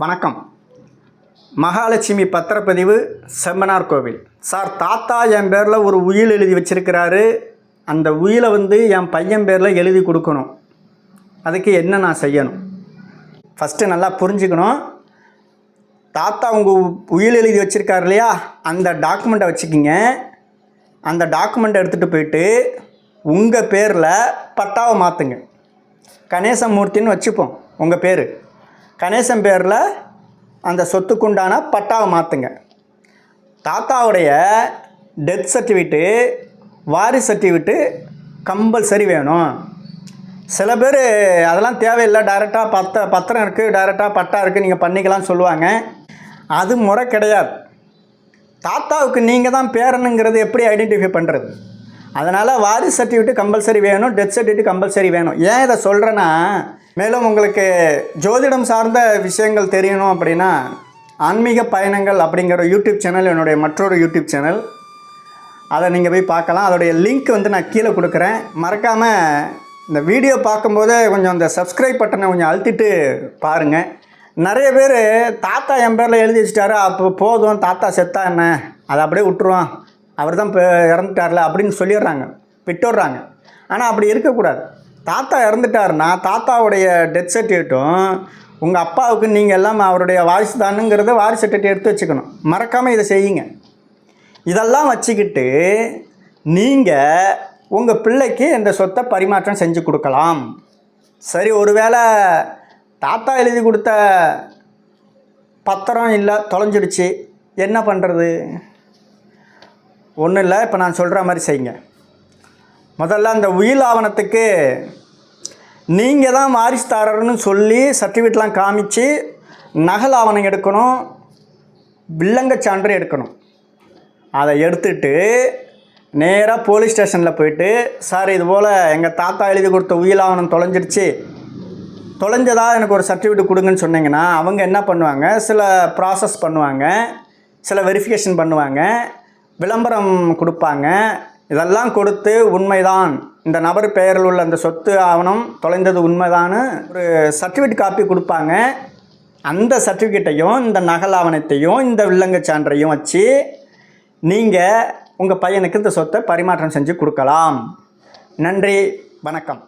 வணக்கம். மகாலட்சுமி பத்திரப்பதிவு செம்மனார் கோவில். சார் தாத்தா என் பேரில் ஒரு உயில் எழுதி வச்சுருக்கிறாரு. அந்த உயிலை வந்து என் பையன் பேரில் எழுதி கொடுக்கணும். அதுக்கு என்ன நான் செய்யணும்? ஃபஸ்ட்டு நல்லா புரிஞ்சுக்கணும். தாத்தா உங்கள் உயில் எழுதி வச்சுருக்காரு இல்லையா? அந்த டாக்குமெண்ட்டை வச்சுக்கிங்க. அந்த டாக்குமெண்ட்டை எடுத்துகிட்டு போயிட்டு உங்கள் பேரில் பட்டாவை மாற்றுங்க கணேசமூர்த்தின்னு வச்சுப்போம். உங்கள் பேர். கணேசன் பேரில் அந்த சொத்துக்குண்டான பட்டாவை மாற்றுங்க தாத்தாவுடைய டெத் சர்டிஃபிகேட்டு வாரிசு சர்டிஃபிகேட்டு கம்பல்சரி வேணும். சில பேர் அதெல்லாம் தேவையில்லை டைரெக்டாக பத்த பத்திரம் இருக்குது டைரெக்டாக பட்டா இருக்குது நீங்கள் பண்ணிக்கலாம்னு சொல்லுவாங்க. அது முறை கிடையாது. தாத்தாவுக்கு நீங்கள் தான் பேரனுங்கிறது எப்படி ஐடென்டிஃபை பண்ணுறது அதனால் வாரிசு சர்டிஃபிகேட் கம்பல்சரி வேணும் டெத் சர்டிஃபிகேட் கம்பல்சரி வேணும். ஏன் இதை சொல்கிறேன்னா மேலும் உங்களுக்கு ஜோதிடம் சார்ந்த விஷயங்கள் தெரியணும் அப்படின்னா ஆன்மீக பயணங்கள் அப்படிங்கிற யூடியூப் சேனல் என்னுடைய மற்றொரு யூடியூப் சேனல். அதை நீங்கள் போய் பார்க்கலாம். அதோடைய லிங்க் வந்து நான் கீழே கொடுக்குறேன். மறக்காமல் இந்த வீடியோ பார்க்கும்போதே கொஞ்சம் அந்த சப்ஸ்கிரைப் பட்டனை கொஞ்சம் அழுத்திட்டு பாருங்கள் நிறைய பேர் தாத்தா என் பேரில் எழுதி வச்சிட்டாரு. அப்போ போதும். தாத்தா செத்தா என்ன? அதை அப்படியே விட்டுருவான். அவர் தான் இப்போ இறந்துட்டார்ல அப்படின்னு சொல்லிடுறாங்க. விட்டுடுறாங்க. ஆனால் அப்படி இருக்கக்கூடாது. தாத்தா இறந்துட்டாருன்னா தாத்தாவுடைய டெத் சர்டிஃபிகேட்டும் உங்கள் அப்பாவுக்கு நீங்கள் எல்லாம் அவருடைய வாரிசு தானுங்கிறத வாரிசு சர்டிஃபிகேட் எடுத்து வச்சுக்கணும். மறக்காமல் இதை செய்யுங்க. இதெல்லாம் வச்சுக்கிட்டு நீங்கள் உங்கள் பிள்ளைக்கு இந்த சொத்தை பரிமாற்றம் செஞ்சு கொடுக்கலாம். சரி ஒருவேளை தாத்தா எழுதி கொடுத்த பத்திரம் இல்லை தொலைஞ்சிடுச்சு. என்ன பண்ணுறது ஒன்றும் இல்லை இப்போ நான் சொல்கிற மாதிரி செய்யுங்க. முதல்ல அந்த உயில் ஆவணத்துக்கு நீங்கள் தான் வாரிசுதாரர்னு சொல்லி சர்டிஃபிகேட்லாம் காமிச்சு நகல் ஆவணம் எடுக்கணும் வில்லங்க சான்று எடுக்கணும். அதை எடுத்துட்டு நேராக போலீஸ் ஸ்டேஷனில் போயிட்டு சார் இது போல் எங்கள் தாத்தா எழுதி கொடுத்த உயில் ஆவணம் தொலைஞ்சிருச்சு. தொலைஞ்சதா எனக்கு ஒரு சர்டிஃபிகேட் கொடுங்கன்னு சொன்னீங்கன்னா அவங்க என்ன பண்ணுவாங்க சில ப்ராசஸ் பண்ணுவாங்க சில வெரிஃபிகேஷன் பண்ணுவாங்க விளம்பரம் கொடுப்பாங்க. இதெல்லாம் கொடுத்து உண்மைதான். இந்த நபர் பெயரில் உள்ள அந்த சொத்து ஆவணம் தொலைந்தது உண்மைதான்னு ஒரு சர்டிஃபிகேட் காப்பி கொடுப்பாங்க. அந்த சர்டிஃபிகேட்டையும் இந்த நகல் ஆவணத்தையும் இந்த வில்லங்க சான்றையும் வச்சு நீங்கள் உங்கள் பையனுக்கு இந்த சொத்தை பரிமாற்றம் செஞ்சு கொடுக்கலாம். நன்றி. வணக்கம்.